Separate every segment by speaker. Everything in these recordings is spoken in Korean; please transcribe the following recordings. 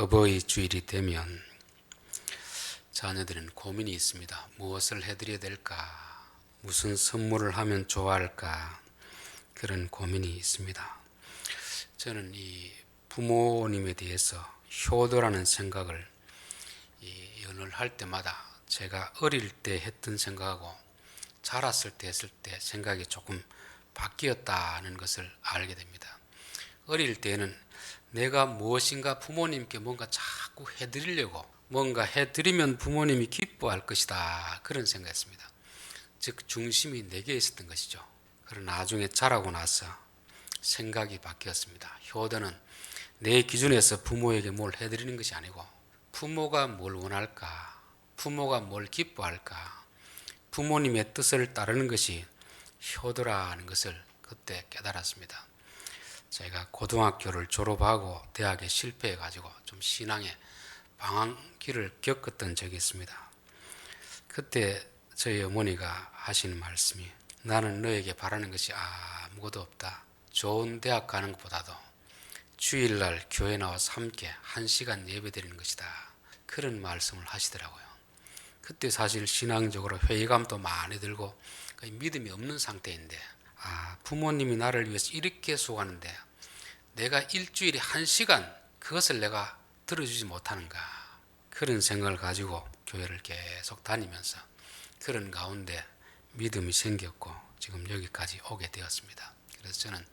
Speaker 1: 어버이 주일이 되면 자녀들은 고민이 있습니다. 무엇을 해드려야 될까? 무슨 선물을 하면 좋아할까? 그런 고민이 있습니다. 저는 이 부모님에 대해서 효도라는 생각을 이 연을 할 때마다 제가 어릴 때 했던 생각하고 자랐을 때 했을 때 생각이 조금 바뀌었다는 것을 알게 됩니다. 어릴 때는 내가 무엇인가 부모님께 뭔가 자꾸 해드리려고 뭔가 해드리면 부모님이 기뻐할 것이다 그런 생각했습니다. 즉 중심이 내게 있었던 것이죠. 그러나 나중에 자라고 나서 생각이 바뀌었습니다. 효도는 내 기준에서 부모에게 뭘 해드리는 것이 아니고 부모가 뭘 원할까, 부모가 뭘 기뻐할까, 부모님의 뜻을 따르는 것이 효도라는 것을 그때 깨달았습니다. 제가 고등학교를 졸업하고 대학에 실패해 가지고 좀 신앙의 방황기를 겪었던 적이 있습니다. 그때 저희 어머니가 하시는 말씀이 나는 너에게 바라는 것이 아무것도 없다. 좋은 대학 가는 것보다도 주일날 교회 나와서 함께 한 시간 예배 드리는 것이다. 그런 말씀을 하시더라고요. 그때 사실 신앙적으로 회의감도 많이 들고 믿음이 없는 상태인데 아 부모님이 나를 위해서 이렇게 수고하는데 내가 일주일에 한 시간 그것을 내가 들어주지 못하는가 그런 생각을 가지고 교회를 계속 다니면서 그런 가운데 믿음이 생겼고 지금 여기까지 오게 되었습니다. 그래서 저는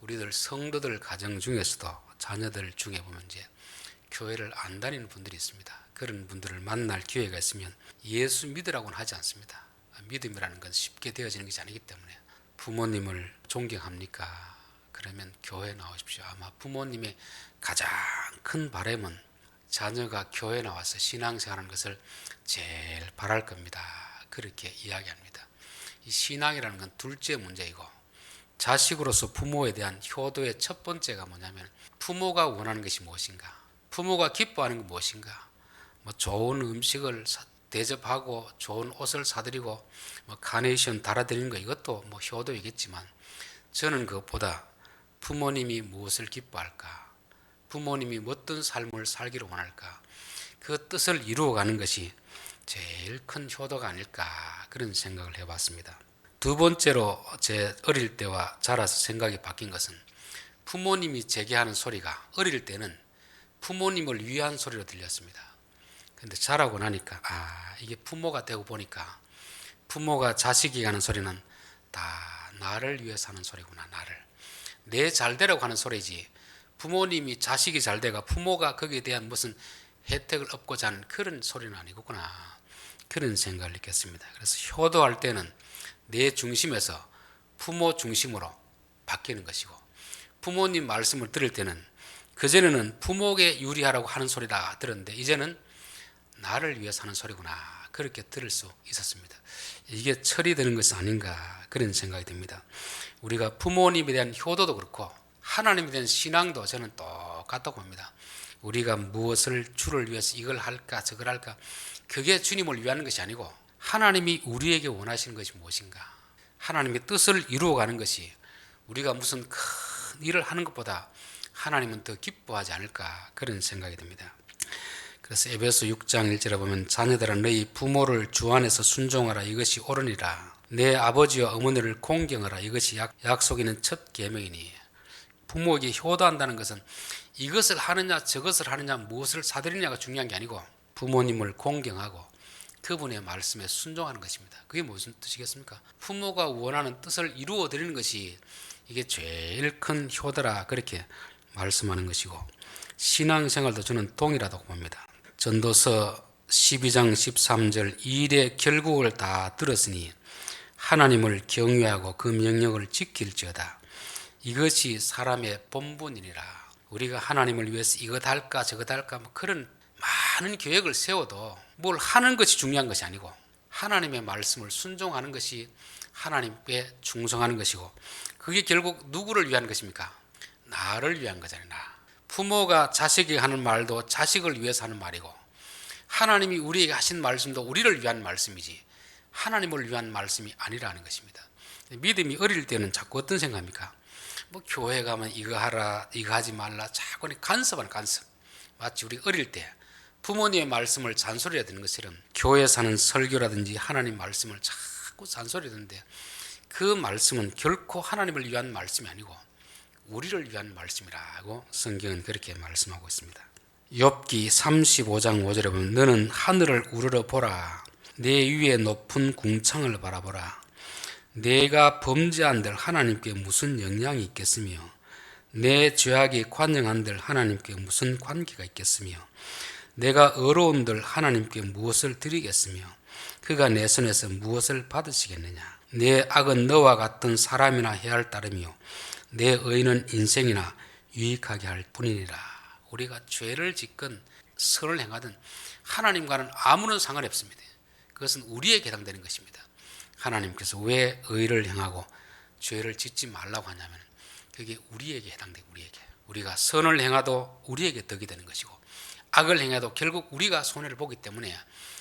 Speaker 1: 우리들 성도들 가정 중에서도 자녀들 중에 보면 이제 교회를 안 다니는 분들이 있습니다. 그런 분들을 만날 기회가 있으면 예수 믿으라고는 하지 않습니다. 믿음이라는 건 쉽게 되어지는 것이 아니기 때문에 부모님을 존경합니까? 그러면 교회 나오십시오. 아마 부모님의 가장 큰 바람은 자녀가 교회 나와서 신앙생활하는 것을 제일 바랄 겁니다. 그렇게 이야기합니다. 이 신앙이라는 건 둘째 문제이고 자식으로서 부모에 대한 효도의 첫 번째가 뭐냐면 부모가 원하는 것이 무엇인가? 부모가 기뻐하는 것 무엇인가? 뭐 좋은 음식을 대접하고 좋은 옷을 사드리고 뭐 카네이션 달아드리는 거 이것도 뭐 효도이겠지만 저는 그것보다 부모님이 무엇을 기뻐할까? 부모님이 어떤 삶을 살기를 원할까? 그 뜻을 이루어가는 것이 제일 큰 효도가 아닐까 그런 생각을 해봤습니다. 두 번째로 제 어릴 때와 자라서 생각이 바뀐 것은 부모님이 제게 하는 소리가 어릴 때는 부모님을 위한 소리로 들렸습니다. 근데 자라고 나니까 아 이게 부모가 되고 보니까 부모가 자식이 하는 소리는 다 나를 위해서 하는 소리구나 나를. 내 잘 되라고 하는 소리지. 부모님이 자식이 잘되가 부모가 거기에 대한 무슨 혜택을 얻고자 하는 그런 소리는 아니구나. 그런 생각을 느꼈습니다. 그래서 효도할 때는 내 중심에서 부모 중심으로 바뀌는 것이고 부모님 말씀을 들을 때는 그전에는 부모에게 유리하라고 하는 소리다 들었는데 이제는 나를 위해서 하는 소리구나 그렇게 들을 수 있었습니다. 이게 철이 되는 것이 아닌가 그런 생각이 듭니다. 우리가 부모님에 대한 효도도 그렇고 하나님에 대한 신앙도 저는 똑같다고 봅니다. 우리가 무엇을 주를 위해서 이걸 할까 저걸 할까 그게 주님을 위하는 것이 아니고 하나님이 우리에게 원하시는 것이 무엇인가 하나님의 뜻을 이루어가는 것이 우리가 무슨 큰 일을 하는 것보다 하나님은 더 기뻐하지 않을까 그런 생각이 듭니다. 그래서 에베소 6장 1절에 보면 자녀들아 너희 부모를 주 안에서 순종하라 이것이 옳으니라 내 아버지와 어머니를 공경하라 이것이 약, 약속이는 첫 계명이니 부모에게 효도한다는 것은 이것을 하느냐 저것을 하느냐 무엇을 사드리냐가 중요한 게 아니고 부모님을 공경하고 그분의 말씀에 순종하는 것입니다. 그게 무슨 뜻이겠습니까? 부모가 원하는 뜻을 이루어 드리는 것이 이게 제일 큰 효도라 그렇게 말씀하는 것이고 신앙생활도 저는 동일하다고 봅니다. 전도서 12장 13절 이 일의 결국을 다 들었으니 하나님을 경외하고 그 명령을 지킬지어다. 이것이 사람의 본분이니라. 우리가 하나님을 위해서 이것 할까 저것 할까 뭐 그런 많은 계획을 세워도 뭘 하는 것이 중요한 것이 아니고 하나님의 말씀을 순종하는 것이 하나님께 충성하는 것이고 그게 결국 누구를 위한 것입니까? 나를 위한 거잖아요. 나. 부모가 자식이 하는 말도 자식을 위해서 하는 말이고 하나님이 우리에게 하신 말씀도 우리를 위한 말씀이지 하나님을 위한 말씀이 아니라는 것입니다. 믿음이 어릴 때는 자꾸 어떤 생각입니까? 뭐 교회 가면 이거 하라, 이거 하지 말라, 자꾸 간섭하는 간섭. 마치 우리 어릴 때 부모님의 말씀을 잔소리해 듣는 것처럼 교회에서 하는 설교라든지 하나님 말씀을 자꾸 잔소리 듣는데 그 말씀은 결코 하나님을 위한 말씀이 아니고 우리를 위한 말씀이라고 성경은 그렇게 말씀하고 있습니다. 욥기 35장 5절에 보면 너는 하늘을 우러러 보라. 내 위에 높은 궁창을 바라보라. 내가 범죄한들 하나님께 무슨 영향이 있겠으며 내 죄악이 관영한들 하나님께 무슨 관계가 있겠으며 내가 어려운들 하나님께 무엇을 드리겠으며 그가 내 손에서 무엇을 받으시겠느냐? 내 악은 너와 같은 사람이나 해할 따름이요 내 의는 인생이나 유익하게 할 뿐이니라. 우리가 죄를 짓건 선을 행하든 하나님과는 아무런 상관이 없습니다. 그것은 우리에게 해당되는 것입니다. 하나님께서 왜 의를 행하고 죄를 짓지 말라고 하냐면 그게 우리에게 해당돼 우리에게. 우리가 선을 행하도 우리에게 덕이 되는 것이고 악을 행해도 결국 우리가 손해를 보기 때문에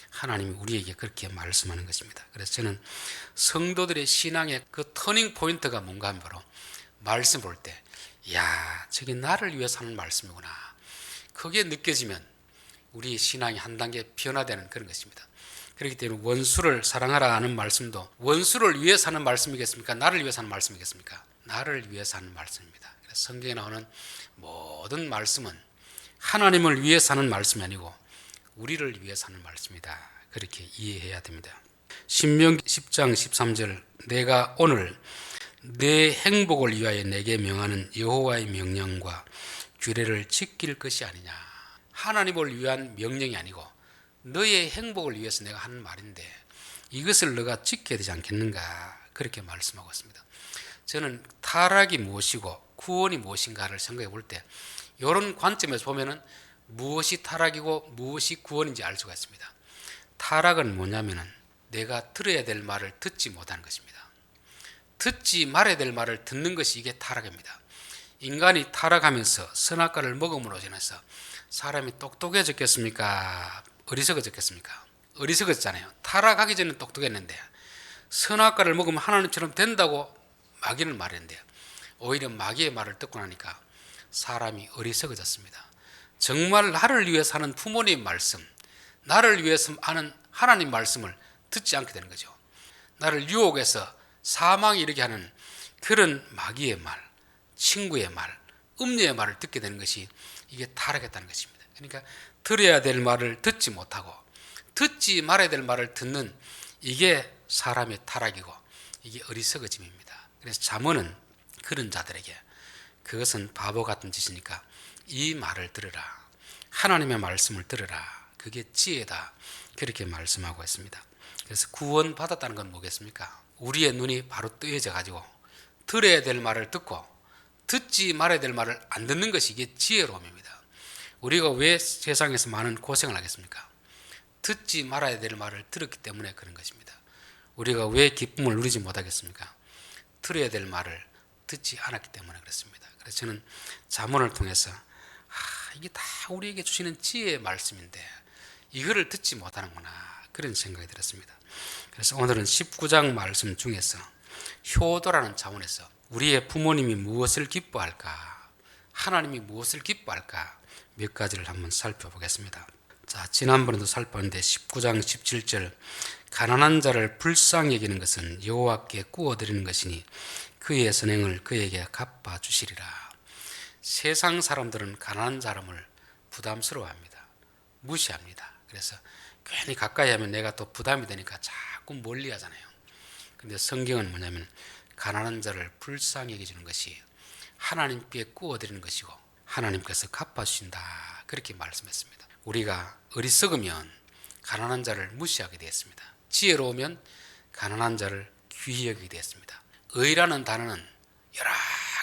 Speaker 1: 하나님이 우리에게 그렇게 말씀하는 것입니다. 그래서 저는 성도들의 신앙의 그 터닝 포인트가 뭔가 하면 바로 말씀 볼 때, 야, 저게 나를 위해서 하는 말씀이구나. 그게 느껴지면 우리 신앙이 한 단계 변화되는 그런 것입니다. 그렇기 때문에 원수를 사랑하라 하는 말씀도 원수를 위해서 하는 말씀이겠습니까? 나를 위해서 하는 말씀이겠습니까? 나를 위해서 하는 말씀입니다. 그래서 성경에 나오는 모든 말씀은 하나님을 위해서 하는 말씀이 아니고 우리를 위해서 하는 말씀이다. 그렇게 이해해야 됩니다. 신명기 10장 13절 내가 오늘 내 행복을 위하여 내게 명하는 여호와의 명령과 규례를 지킬 것이 아니냐. 하나님을 위한 명령이 아니고 너의 행복을 위해서 내가 하는 말인데 이것을 너가 지켜야 되지 않겠는가 그렇게 말씀하고 있습니다. 저는 타락이 무엇이고 구원이 무엇인가를 생각해 볼 때 이런 관점에서 보면은 무엇이 타락이고 무엇이 구원인지 알 수가 있습니다. 타락은 뭐냐면은 내가 들어야 될 말을 듣지 못하는 것입니다. 듣지 말아야 될 말을 듣는 것이 이게 타락입니다. 인간이 타락하면서 선악과를 먹음으로 인해서 사람이 똑똑해졌겠습니까? 어리석어졌겠습니까? 어리석었잖아요. 타락하기 전에 똑똑했는데 선악과를 먹으면 하나님처럼 된다고 마귀는 말했는데 오히려 마귀의 말을 듣고 나니까 사람이 어리석어졌습니다. 정말 나를 위해서 하는 부모님 말씀, 나를 위해서 하는 하나님 말씀을 듣지 않게 되는 거죠. 나를 유혹해서 사망이 이르게 하는 그런 마귀의 말, 친구의 말, 음녀의 말을 듣게 되는 것이 이게 타락했다는 것입니다. 그러니까 들어야 될 말을 듣지 못하고 듣지 말아야 될 말을 듣는 이게 사람의 타락이고 이게 어리석어짐입니다. 그래서 잠언은 그런 자들에게 그것은 바보 같은 짓이니까 이 말을 들으라. 하나님의 말씀을 들으라. 그게 지혜다. 그렇게 말씀하고 있습니다. 그래서 구원 받았다는 건 뭐겠습니까? 우리의 눈이 바로 뜨여져 가지고 들어야 될 말을 듣고 듣지 말아야 될 말을 안 듣는 것이 이게 지혜로움입니다. 우리가 왜 세상에서 많은 고생을 하겠습니까? 듣지 말아야 될 말을 들었기 때문에 그런 것입니다. 우리가 왜 기쁨을 누리지 못하겠습니까? 들어야 될 말을 듣지 않았기 때문에 그렇습니다. 그래서 저는 자문을 통해서 아, 이게 다 우리에게 주시는 지혜의 말씀인데 이거를 듣지 못하는구나 그런 생각이 들었습니다. 그래서 오늘은 19장 말씀 중에서 효도라는 차원에서 우리의 부모님이 무엇을 기뻐할까 하나님이 무엇을 기뻐할까 몇 가지를 한번 살펴보겠습니다. 자, 지난번에도 살펴봤는데 19장 17절 가난한 자를 불쌍히 여기는 것은 여호와께 구워 드리는 것이니 그의 선행을 그에게 갚아 주시리라. 세상 사람들은 가난한 사람을 부담스러워합니다. 무시합니다. 그래서 괜히 가까이 하면 내가 또 부담이 되니까 자꾸 멀리 하잖아요. 근데 성경은 뭐냐면 가난한 자를 불쌍히 여기주는 것이 하나님께 구워 드리는 것이고 하나님께서 갚아 주신다. 그렇게 말씀했습니다. 우리가 어리석으면 가난한 자를 무시하게 되었습니다. 지혜로우면 가난한 자를 귀히 여기게 되었습니다. 의라는 단어는 여러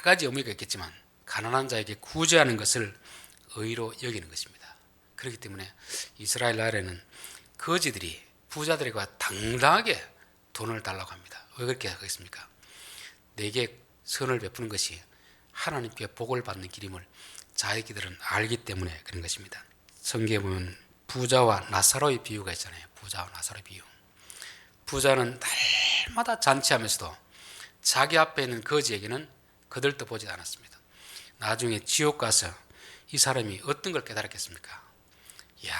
Speaker 1: 가지 의미가 있겠지만 가난한 자에게 구제하는 것을 의로 여기는 것입니다. 그렇기 때문에 이스라엘 나라에는 거지들이 부자들에게 당당하게 돈을 달라고 합니다. 왜 그렇게 하겠습니까? 내게 선을 베푸는 것이 하나님께 복을 받는 길임을 자기들은 알기 때문에 그런 것입니다. 성경에 보면 부자와 나사로의 비유가 있잖아요. 부자와 나사로의 비유. 부자는 날마다 잔치하면서도 자기 앞에 있는 거지에게는 거들떠 보지 않았습니다. 나중에 지옥 가서 이 사람이 어떤 걸 깨달았겠습니까? 야,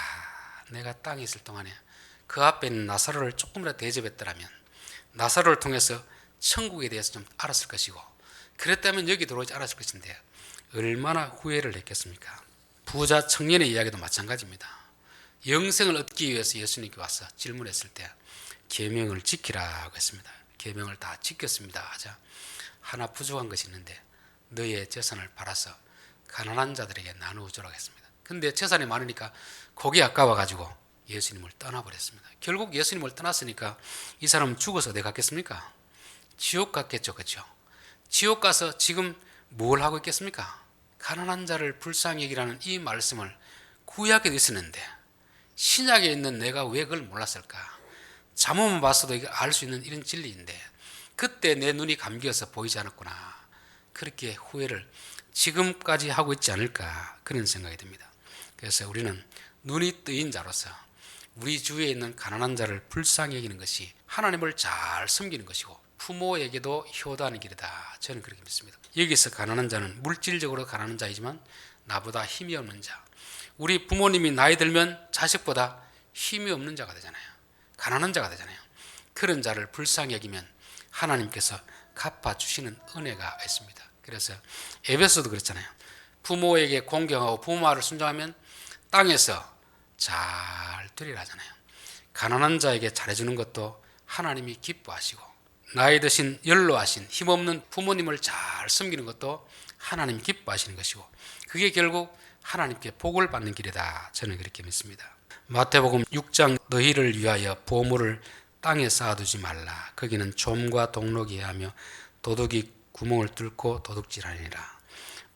Speaker 1: 내가 땅에 있을 동안에 그 앞에 있는 나사로를 조금이라도 대접했더라면 나사로를 통해서 천국에 대해서 좀 알았을 것이고 그랬다면 여기 들어오지 않았을 것인데 얼마나 후회를 했겠습니까? 부자 청년의 이야기도 마찬가지입니다. 영생을 얻기 위해서 예수님께 와서 질문했을 때 계명을 지키라고 했습니다. 계명을 다 지켰습니다. 하자 하나 부족한 것이 있는데 너의 재산을 팔아서 가난한 자들에게 나누어 주라고 했습니다. 근데 재산이 많으니까 거기 아까워 가지고 예수님을 떠나버렸습니다. 결국 예수님을 떠났으니까 이 사람은 죽어서 어디 갔겠습니까? 지옥 갔겠죠. 그렇죠? 지옥 가서 지금 뭘 하고 있겠습니까? 가난한 자를 불쌍히 여기라는 이 말씀을 구약에도 있었는데 신약에 있는 내가 왜 그걸 몰랐을까? 잠깐만 봤어도 알수 있는 이런 진리인데 그때 내 눈이 감겨서 보이지 않았구나. 그렇게 후회를 지금까지 하고 있지 않을까 그런 생각이 듭니다. 그래서 우리는 눈이 뜨인 자로서 우리 주위에 있는 가난한 자를 불쌍히 여기는 것이 하나님을 잘 섬기는 것이고 부모에게도 효도하는 길이다. 저는 그렇게 믿습니다. 여기서 가난한 자는 물질적으로 가난한 자이지만 나보다 힘이 없는 자. 우리 부모님이 나이 들면 자식보다 힘이 없는 자가 되잖아요. 가난한 자가 되잖아요. 그런 자를 불쌍히 여기면 하나님께서 갚아 주시는 은혜가 있습니다. 그래서 에베소도 그랬잖아요. 부모에게 공경하고 부모 말을 순종하면 땅에서 잘 되리라 하잖아요. 가난한 자에게 잘해주는 것도 하나님이 기뻐하시고 나이 드신 연로하신 힘없는 부모님을 잘 섬기는 것도 하나님 기뻐하시는 것이고 그게 결국 하나님께 복을 받는 길이다. 저는 그렇게 믿습니다. 마태복음 6장 너희를 위하여 보물을 땅에 쌓아두지 말라. 거기는 좀과 동록이 하며 도둑이 구멍을 뚫고 도둑질하니라.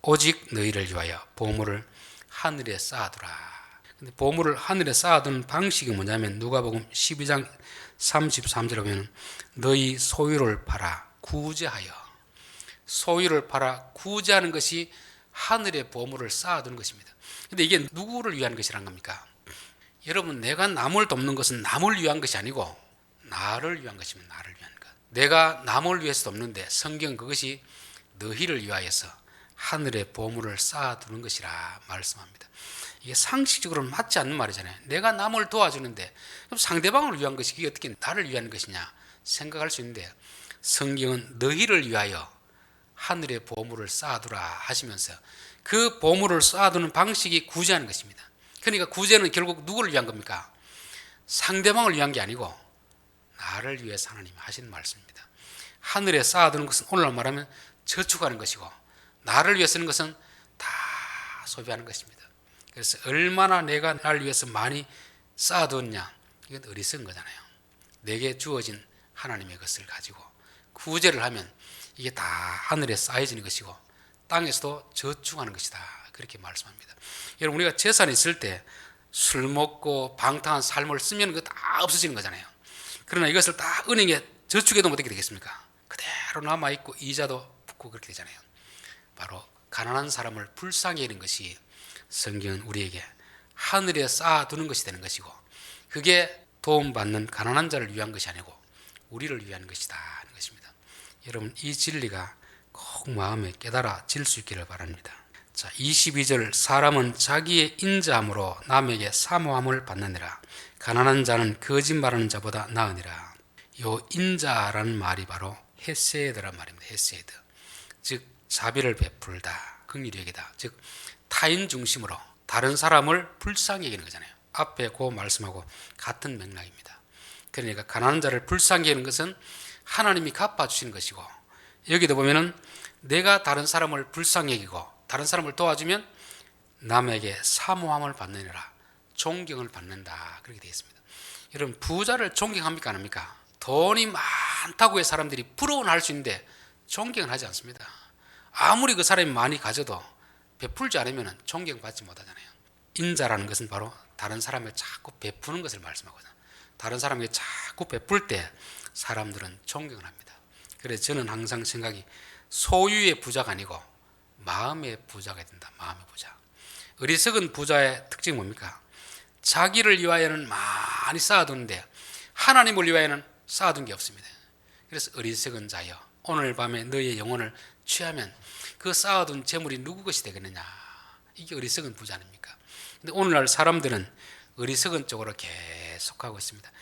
Speaker 1: 오직 너희를 위하여 보물을 하늘에 쌓아두라. 근데 보물을 하늘에 쌓아두는 방식이 뭐냐면 누가복음 12장 33절에 보면 너희 소유를 팔아 구제하여 소유를 팔아 구제하는 것이 하늘의 보물을 쌓아두는 것입니다. 근데 이게 누구를 위한 것이란 겁니까? 여러분 내가 남을 돕는 것은 남을 위한 것이 아니고 나를 위한 것입니다. 나를 위한 것. 내가 남을 위해서 돕는데 성경 그것이 너희를 위하여서 하늘의 보물을 쌓아두는 것이라 말씀합니다. 이게 상식적으로 맞지 않는 말이잖아요. 내가 남을 도와주는데 그럼 상대방을 위한 것이 그게 어떻게 나를 위한 것이냐 생각할 수 있는데 성경은 너희를 위하여 하늘의 보물을 쌓아두라 하시면서 그 보물을 쌓아두는 방식이 구제하는 것입니다. 그러니까 구제는 결국 누구를 위한 겁니까? 상대방을 위한 게 아니고 나를 위해서 하나님이 하신 말씀입니다. 하늘에 쌓아두는 것은 오늘날 말하면 저축하는 것이고 나를 위해 쓰는 것은 다 소비하는 것입니다. 그래서 얼마나 내가 나를 위해서 많이 쌓아두었냐 이건 어리석은 거잖아요. 내게 주어진 하나님의 것을 가지고 구제를 하면 이게 다 하늘에 쌓여지는 것이고 땅에서도 저축하는 것이다. 그렇게 말씀합니다. 여러분 우리가 재산이 있을 때 술 먹고 방탕한 삶을 쓰면 그거 다 없어지는 거잖아요. 그러나 이것을 다 은행에 저축해도 어떻게 되겠습니까? 그대로 남아 있고 이자도 붙고 그렇게 되잖아요. 바로 가난한 사람을 불쌍히 여는 것이 성경은 우리에게 하늘에 쌓아두는 것이 되는 것이고 그게 도움받는 가난한 자를 위한 것이 아니고 우리를 위한 것이다 하는 것입니다. 여러분 이 진리가 꼭 마음에 깨달아질 수 있기를 바랍니다. 자, 22절 사람은 자기의 인자함으로 남에게 사모함을 받느니라. 가난한 자는 거짓말하는 자보다 나으니라. 요 인자라는 말이 바로 헤세드란 말입니다. 헤세드. 즉 자비를 베풀다. 긍휼히 여기다. 즉 타인 중심으로 다른 사람을 불쌍히 여기는 거잖아요. 앞에 그 말씀하고 같은 맥락입니다. 그러니까 가난한 자를 불쌍히 여기는 것은 하나님이 갚아 주시는 것이고 여기도 보면은 내가 다른 사람을 불쌍히 여기고 다른 사람을 도와주면 남에게 사모함을 받느니라 존경을 받는다 그렇게 되어 있습니다. 여러분 부자를 존경합니까 안 합니까? 돈이 많다고 해 사람들이 부러워는 할수 있는데 존경을 하지 않습니다. 아무리 그 사람이 많이 가져도 베풀지 않으면 존경받지 못하잖아요. 인자라는 것은 바로 다른 사람을 자꾸 베푸는 것을 말씀하거든요. 다른 사람에게 자꾸 베풀 때 사람들은 존경을 합니다. 그래서 저는 항상 생각이 소유의 부자가 아니고 마음의 부자가 된다. 마음의 부자. 어리석은 부자의 특징이 뭡니까? 자기를 위하여는 많이 쌓아두는데 하나님을 위하여는 쌓아둔 게 없습니다. 그래서 어리석은 자여 오늘 밤에 너의 영혼을 취하면 그 쌓아둔 재물이 누구 것이 되겠느냐? 이게 어리석은 부자 아닙니까? 근데 오늘날 사람들은 어리석은 쪽으로 계속하고 있습니다.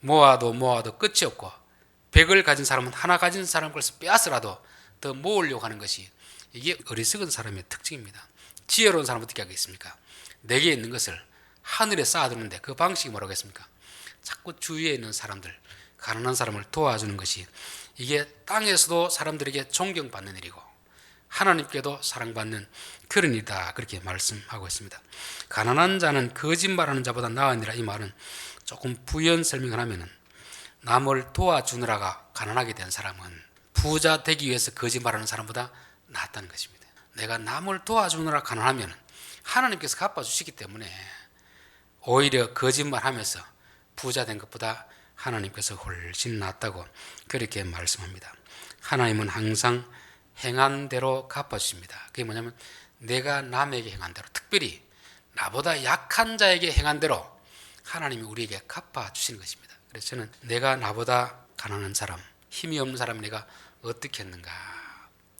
Speaker 1: 모아도 모아도 끝이 없고 백을 가진 사람은 하나 가진 사람 것을 빼앗으라도 더 모으려고 하는 것이 이게 어리석은 사람의 특징입니다. 지혜로운 사람은 어떻게 하겠습니까? 내게 있는 것을 하늘에 쌓아두는데 그 방식이 뭐라고 했습니까? 자꾸 주위에 있는 사람들, 가난한 사람을 도와주는 것이 이게 땅에서도 사람들에게 존경받는 일이고 하나님께도 사랑받는 그런 일이다 그렇게 말씀하고 있습니다. 가난한 자는 거짓말하는 자보다 나으니라 이 말은 조금 부연 설명을 하면은 남을 도와주느라가 가난하게 된 사람은 부자 되기 위해서 거짓말하는 사람보다 낫다는 것입니다. 내가 남을 도와주느라 가난하면 하나님께서 갚아주시기 때문에 오히려 거짓말하면서 부자 된 것보다 하나님께서 훨씬 낫다고 그렇게 말씀합니다. 하나님은 항상 행한 대로 갚아주십니다. 그게 뭐냐면 내가 남에게 행한 대로 특별히 나보다 약한 자에게 행한 대로 하나님이 우리에게 갚아 주시는 것입니다. 그래서 저는 내가 나보다 가난한 사람, 힘이 없는 사람 내가 어떻게 했는가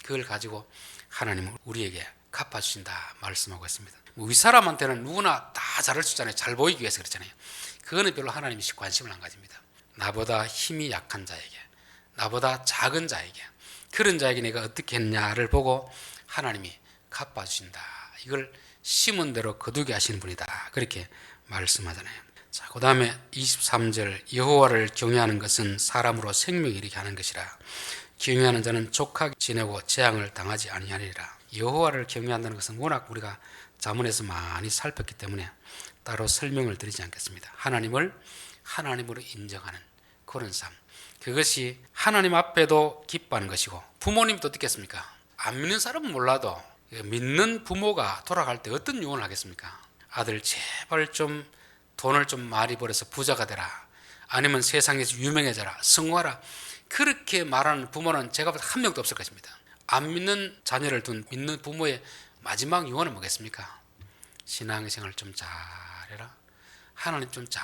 Speaker 1: 그걸 가지고 하나님은 우리에게 갚아 주신다 말씀하고 있습니다. 뭐 윗사람한테는 누구나 다 잘할 수 있잖아요. 잘 보이기 위해서 그렇잖아요. 그거는 별로 하나님이 관심을 안 가집니다. 나보다 힘이 약한 자에게, 나보다 작은 자에게, 그런 자에게 내가 어떻게 했냐를 보고 하나님이 갚아주신다. 이걸 심은 대로 거두게 하시는 분이다. 그렇게 말씀하잖아요. 자, 그 다음에 23절 여호와를 경외하는 것은 사람으로 생명을 이르게 하는 것이라. 경외하는 자는 족하게 지내고 재앙을 당하지 아니하리라. 여호와를 경외한다는 것은 워낙 우리가 자문에서 많이 살폈기 때문에 따로 설명을 드리지 않겠습니다. 하나님을 하나님으로 인정하는 그런 삶. 그것이 하나님 앞에도 기뻐하는 것이고 부모님도 어떻겠습니까? 안 믿는 사람은 몰라도 믿는 부모가 돌아갈 때 어떤 유언을 하겠습니까? 아들 제발 좀 돈을 좀 많이 벌어서 부자가 되라. 아니면 세상에서 유명해져라. 성화라. 그렇게 말하는 부모는 제가 한 명도 없을 것입니다. 안 믿는 자녀를 둔 믿는 부모의 마지막 유언은 뭐겠습니까? 신앙생활 좀 잘해라. 하나님 좀 잘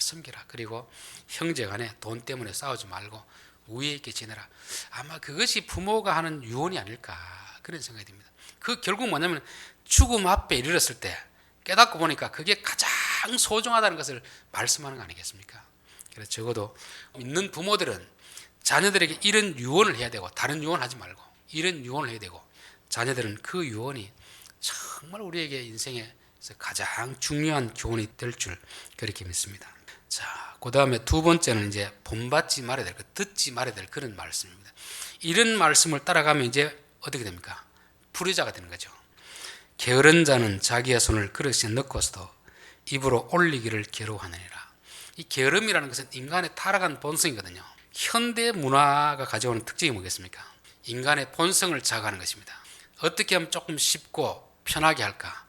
Speaker 1: 섬기라. 그리고 형제 간에 돈 때문에 싸우지 말고 우애 있게 지내라. 아마 그것이 부모가 하는 유언이 아닐까 그런 생각이 듭니다. 그 결국 뭐냐면 죽음 앞에 이르렀을 때 깨닫고 보니까 그게 가장 소중하다는 것을 말씀하는 거 아니겠습니까? 그래서 적어도 믿는 부모들은 자녀들에게 이런 유언을 해야 되고 다른 유언 하지 말고 이런 유언을 해야 되고 자녀들은 그 유언이 정말 우리에게 인생에 가장 중요한 교훈이 될 줄 그렇게 믿습니다. 자, 그 다음에 두 번째는 이제 본받지 말아야 될, 듣지 말아야 될 그런 말씀입니다. 이런 말씀을 따라가면 이제 어떻게 됩니까? 불의자가 되는 거죠. 게으른 자는 자기의 손을 그릇에 넣고서도 입으로 올리기를 괴로워하느니라. 이 게으름이라는 것은 인간의 타락한 본성이거든요. 현대 문화가 가져오는 특징이 뭐겠습니까? 인간의 본성을 자극하는 것입니다. 어떻게 하면 조금 쉽고 편하게 할까?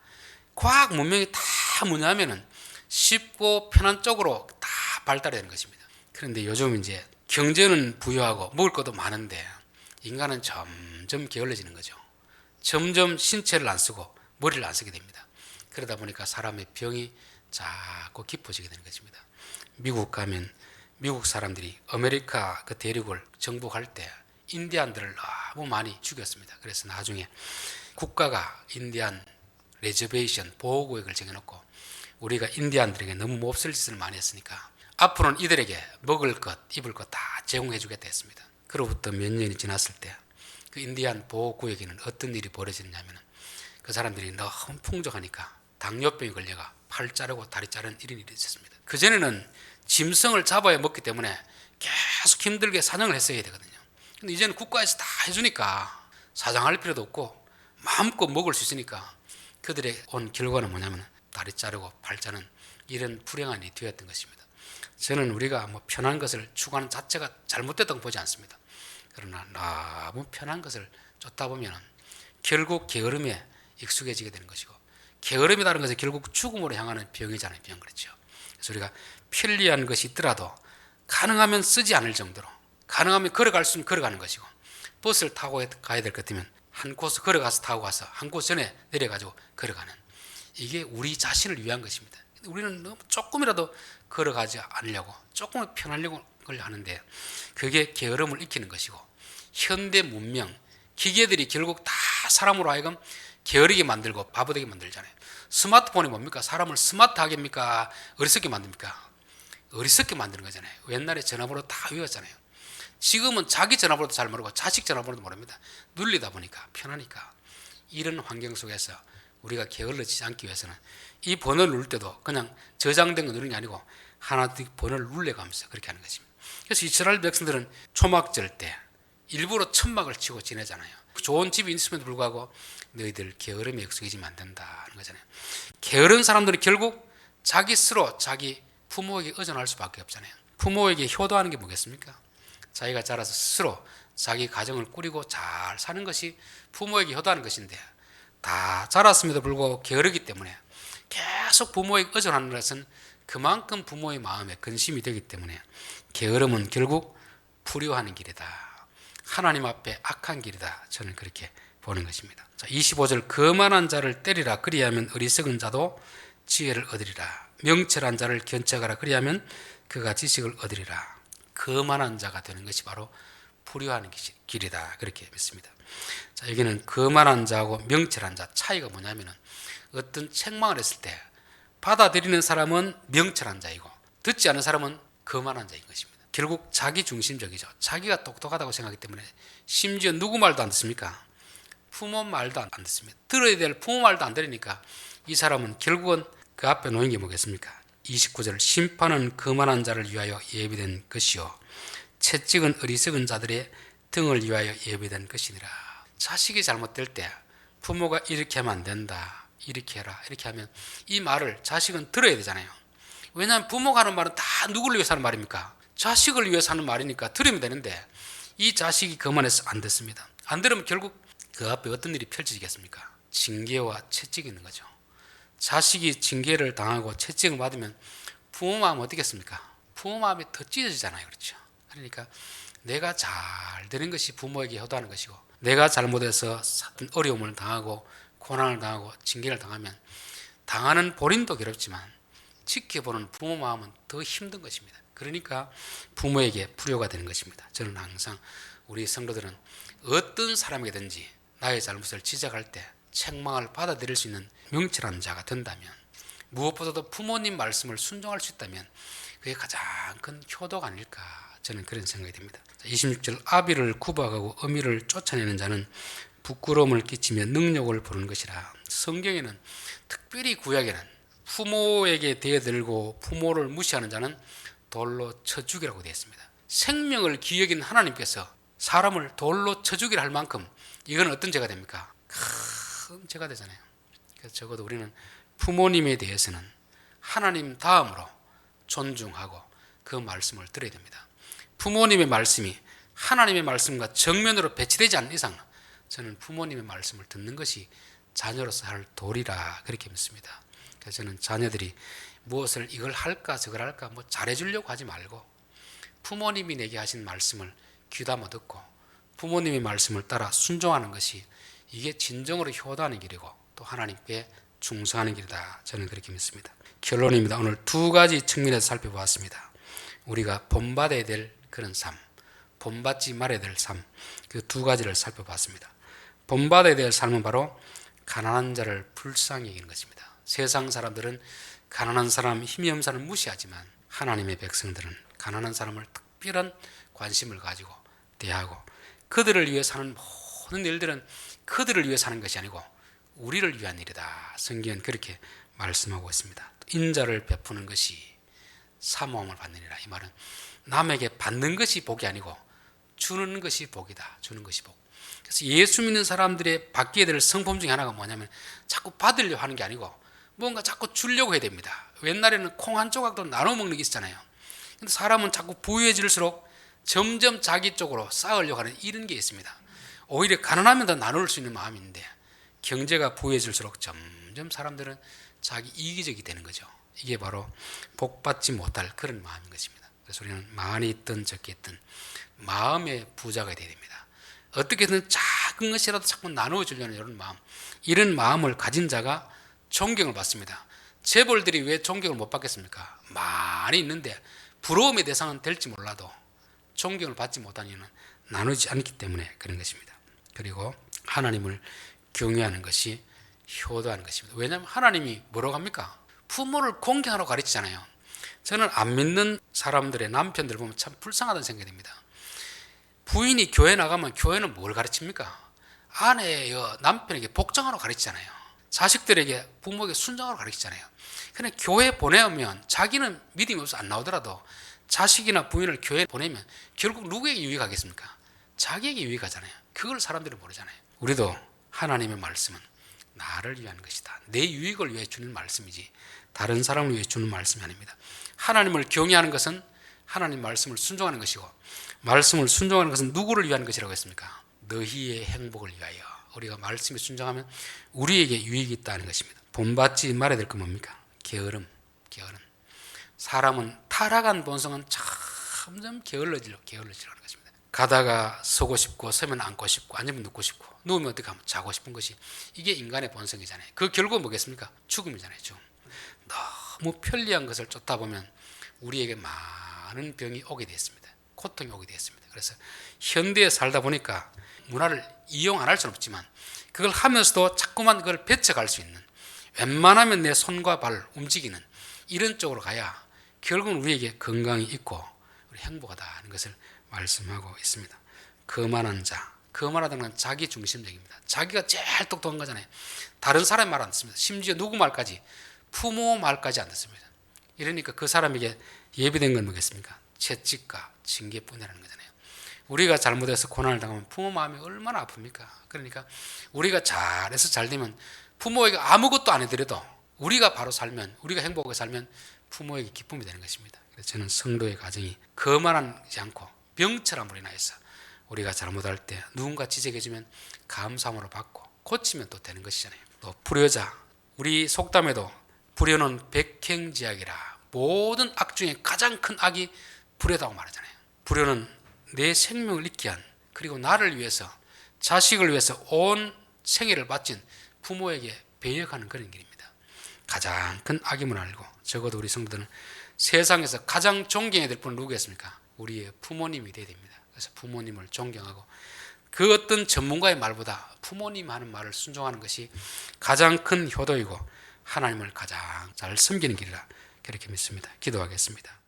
Speaker 1: 과학 문명이 다 뭐냐면은 쉽고 편한 쪽으로 다 발달되는 것입니다. 그런데 요즘 이제 경제는 부유하고 먹을 것도 많은데 인간은 점점 게을러지는 거죠. 점점 신체를 안 쓰고 머리를 안 쓰게 됩니다. 그러다 보니까 사람의 병이 자꾸 깊어지게 되는 것입니다. 미국 가면 미국 사람들이 아메리카 그 대륙을 정복할 때 인디안들을 너무 많이 죽였습니다. 그래서 나중에 국가가 인디안 레저베이션 보호 구역을 정해놓고 우리가 인디안들에게 너무 몹쓸 짓을 많이 했으니까 앞으로는 이들에게 먹을 것, 입을 것 다 제공해 주겠다 했습니다. 그로부터 몇 년이 지났을 때 그 인디안 보호 구역에는 어떤 일이 벌어졌냐면 그 사람들이 너무 풍족하니까 당뇨병이 걸려가 팔 자르고 다리 자르는 이런 일이 있었습니다. 그 전에는 짐승을 잡아야 먹기 때문에 계속 힘들게 사냥을 했어야 되거든요. 근데 이제는 국가에서 다 해주니까 사장할 필요도 없고 마음껏 먹을 수 있으니까 그들의 온 결과는 뭐냐면 다리 자르고 발 자는 이런 불행한 일이 되었던 것입니다. 저는 우리가 뭐 편한 것을 추구하는 자체가 잘못됐다고 보지 않습니다. 그러나 너무 편한 것을 쫓다 보면 결국 게으름에 익숙해지게 되는 것이고 게으름이라는 것은 결국 죽음으로 향하는 병이잖아요. 병 그렇죠. 그래서 우리가 편리한 것이 있더라도 가능하면 쓰지 않을 정도로 가능하면 걸어갈 수 있으면 걸어가는 것이고 버스를 타고 가야 될 것 같으면 한 곳을 걸어가서 타고 가서 한곳 전에 내려가지고 걸어가는 이게 우리 자신을 위한 것입니다. 우리는 너무 조금이라도 걸어가지 않으려고 조금 편하려고 하는데 그게 게으름을 익히는 것이고 현대 문명 기계들이 결국 다 사람으로 하여금 게으르게 만들고 바보되게 만들잖아요. 스마트폰이 뭡니까? 사람을 스마트하게 합니까? 어리석게 만듭니까? 어리석게 만드는 거잖아요. 옛날에 전화번호 다 외웠잖아요. 지금은 자기 전화번호도 잘 모르고 자식 전화번호도 모릅니다. 눌리다 보니까 편하니까 이런 환경 속에서 우리가 게을러지지 않기 위해서는 이 번호를 누를 때도 그냥 저장된 거 누르는 게 아니고 하나 둘 번호를 눌려가면서 그렇게 하는 것입니다. 그래서 이스라엘 백성들은 초막절 때 일부러 천막을 치고 지내잖아요. 좋은 집이 있음에도 불구하고 너희들 게으름에 익숙해지면 안 된다는 거잖아요. 게으른 사람들은 결국 자기 스스로 자기 부모에게 의존할 수밖에 없잖아요. 부모에게 효도하는 게 뭐겠습니까? 자기가 자라서 스스로 자기 가정을 꾸리고 잘 사는 것이 부모에게 효도하는 것인데 다 자랐음에도 불구하고 게으르기 때문에 계속 부모에게 의존하는 것은 그만큼 부모의 마음에 근심이 되기 때문에 게으름은 결국 불효하는 길이다. 하나님 앞에 악한 길이다. 저는 그렇게 보는 것입니다. 자, 25절 거만한 자를 때리라 그리하면 어리석은 자도 지혜를 얻으리라. 명철한 자를 견책하라 그리하면 그가 지식을 얻으리라. 거만한 자가 되는 것이 바로 불효하는 길이다. 그렇게 믿습니다. 자, 여기는 거만한 자하고 명철한 자 차이가 뭐냐면은 어떤 책망을 했을 때 받아들이는 사람은 명철한 자이고 듣지 않는 사람은 거만한 자인 것입니다. 결국 자기 중심적이죠. 자기가 똑똑하다고 생각하기 때문에 심지어 누구 말도 안 듣습니까? 부모 말도 안 듣습니다. 들어야 될 부모 말도 안 들으니까 이 사람은 결국은 그 앞에 놓인 게 뭐겠습니까? 29절 심판은 거만한 자를 위하여 예비된 것이요 채찍은 어리석은 자들의 등을 위하여 예비된 것이니라. 자식이 잘못될 때 부모가 이렇게 하면 안 된다. 이렇게 해라. 이렇게 하면 이 말을 자식은 들어야 되잖아요. 왜냐하면 부모가 하는 말은 다 누구를 위해서 하는 말입니까? 자식을 위해서 하는 말이니까 들으면 되는데 이 자식이 거만해서 안 듣습니다. 안 들으면 결국 그 앞에 어떤 일이 펼쳐지겠습니까? 징계와 채찍이 있는 거죠. 자식이 징계를 당하고 채찍을 받으면 부모 마음 어떻겠습니까? 부모 마음이 더 찢어지잖아요. 그렇죠. 그러니까 내가 잘 되는 것이 부모에게 효도하는 것이고 내가 잘못해서 어려움을 당하고 고난을 당하고 징계를 당하면 당하는 본인도 괴롭지만 지켜보는 부모 마음은 더 힘든 것입니다. 그러니까 부모에게 불효가 되는 것입니다. 저는 항상 우리 성도들은 어떤 사람에게든지 나의 잘못을 지적할 때 책망을 받아들일 수 있는 명철한 자가 된다면 무엇보다도 부모님 말씀을 순종할 수 있다면 그게 가장 큰 효도가 아닐까 저는 그런 생각이 듭니다. 26절 아비를 구박하고 어미를 쫓아내는 자는 부끄러움을 끼치며 능력을 보는 것이라. 성경에는 특별히 구약에는 부모에게 대들고 부모를 무시하는 자는 돌로 쳐 죽이라고 되어 있습니다. 생명을 기여긴 하나님께서 사람을 돌로 쳐 죽이라 할 만큼 이건 어떤 죄가 됩니까? 큰 죄가 되잖아요. 그래서 적어도 우리는 부모님에 대해서는 하나님 다음으로 존중하고 그 말씀을 들어야 됩니다. 부모님의 말씀이 하나님의 말씀과 정면으로 배치되지 않는 이상 저는 부모님의 말씀을 듣는 것이 자녀로서 할 도리라 그렇게 믿습니다. 그래서 저는 자녀들이 무엇을 이걸 할까 저걸 할까 뭐 잘해주려고 하지 말고 부모님이 내게 하신 말씀을 귀담아 듣고 부모님의 말씀을 따라 순종하는 것이 이게 진정으로 효도하는 길이고 또 하나님께 중성하는 길이다. 저는 그렇게 믿습니다. 결론입니다. 오늘 두 가지 측면에서 살펴보았습니다. 우리가 본받아야 될 그런 삶, 본받지 말아야 될 삶, 그 두 가지를 살펴봤습니다. 본받아야 될 삶은 바로 가난한 자를 불쌍히 여기는 것입니다. 세상 사람들은 가난한 사람, 힘이 없는 사람을 무시하지만 하나님의 백성들은 가난한 사람을 특별한 관심을 가지고 대하고 그들을 위해 사는 모든 일들은 그들을 위해 사는 것이 아니고 우리를 위한 일이다. 성경은 그렇게 말씀하고 있습니다. 인자를 베푸는 것이 사모함을 받느니라. 이 말은 남에게 받는 것이 복이 아니고 주는 것이 복이다. 주는 것이 복. 그래서 예수 믿는 사람들의 받게 될 성품 중에 하나가 뭐냐면 자꾸 받으려 하는 게 아니고 뭔가 자꾸 주려고 해야 됩니다. 옛날에는 콩 한 조각도 나눠 먹는 게 있잖아요. 근데 사람은 자꾸 부유해질수록 점점 자기 쪽으로 쌓으려고 하는 이런 게 있습니다. 오히려 가난하면 더 나눌 수 있는 마음인데 경제가 부유해질수록 점점 사람들은 자기 이기적이 되는 거죠. 이게 바로 복받지 못할 그런 마음인 것입니다. 그래서 우리는 많이 있든 적게 있든 마음의 부자가 되어야 됩니다. 어떻게든 작은 것이라도 자꾸 나누어 주려는 이런 마음, 이런 마음을 가진 자가 존경을 받습니다. 재벌들이 왜 존경을 못 받겠습니까? 많이 있는데 부러움의 대상은 될지 몰라도 존경을 받지 못한 이유는 나누지 않기 때문에 그런 것입니다. 그리고 하나님을 경외하는 것이 효도하는 것입니다. 왜냐하면 하나님이 뭐라고 합니까? 부모를 공경하라고 가르치잖아요. 저는 안 믿는 사람들의 남편들 보면 참 불쌍하다는 생각이 듭니다. 부인이 교회 나가면 교회는 뭘 가르칩니까? 아내여 남편에게 복종하라고 가르치잖아요. 자식들에게 부모에게 순종하라고 가르치잖아요. 근데 교회 보내면 자기는 믿음이 없어 안 나오더라도 자식이나 부인을 교회 보내면 결국 누구에게 유익하겠습니까? 자기에게 유익하잖아요. 그걸 사람들이 모르잖아요. 우리도 하나님의 말씀은 나를 위한 것이다. 내 유익을 위해 주는 말씀이지 다른 사람을 위해 주는 말씀이 아닙니다. 하나님을 경외하는 것은 하나님 말씀을 순종하는 것이고 말씀을 순종하는 것은 누구를 위한 것이라고 했습니까? 너희의 행복을 위하여 우리가 말씀에 순종하면 우리에게 유익이 있다는 것입니다. 본받지 말아야 될 건 뭡니까? 게으름, 게으름. 사람은 타락한 본성은 점점 게을러지려, 게을러지려는 것입니다. 가다가 서고 싶고 서면 앉고 싶고 앉으면 눕고 싶고 누우면 어떻게 하면 자고 싶은 것이 이게 인간의 본성이잖아요. 그 결국은 뭐겠습니까? 죽음이잖아요. 죽음. 너무 편리한 것을 쫓다 보면 우리에게 많은 병이 오게 됐습니다. 고통이 오게 됐습니다. 그래서 현대에 살다 보니까 문화를 이용 안 할 수는 없지만 그걸 하면서도 자꾸만 그걸 배쳐갈 수 있는 웬만하면 내 손과 발 움직이는 이런 쪽으로 가야 결국은 우리에게 건강이 있고 우리 행복하다는 것을 말씀하고 있습니다. 거만한 자, 거만하다는 건 자기 중심적입니다. 자기가 제일 똑똑한 거잖아요. 다른 사람 말 안 듣습니다. 심지어 누구 말까지 부모 말까지 안 듣습니다. 이러니까 그 사람에게 예비된 건 뭐겠습니까? 채찍과 징계뿐이라는 거잖아요. 우리가 잘못해서 고난을 당하면 부모 마음이 얼마나 아픕니까? 그러니까 우리가 잘해서 잘 되면 부모에게 아무것도 안 해드려도 우리가 바로 살면 우리가 행복하게 살면 부모에게 기쁨이 되는 것입니다. 그래서 저는 성도의 가정이 거만하지 않고 병처럼 우리 나에서 우리가 잘못할 때 누군가 지적해주면 감사함으로 받고 고치면 또 되는 것이잖아요. 또 불효자 우리 속담에도 불효는 백행지악이라 모든 악 중에 가장 큰 악이 불효다고 말하잖아요. 불효는 내 생명을 잊게 한 그리고 나를 위해서 자식을 위해서 온 생애를 바친 부모에게 배역하는 그런 길입니다. 가장 큰 악임을 알고 적어도 우리 성도들은 세상에서 가장 존경해야 될 분은 누구겠습니까? 우리의 부모님이 되어야 됩니다. 그래서 부모님을 존경하고 그 어떤 전문가의 말보다 부모님 하는 말을 순종하는 것이 가장 큰 효도이고 하나님을 가장 잘 섬기는 길이라 그렇게 믿습니다. 기도하겠습니다.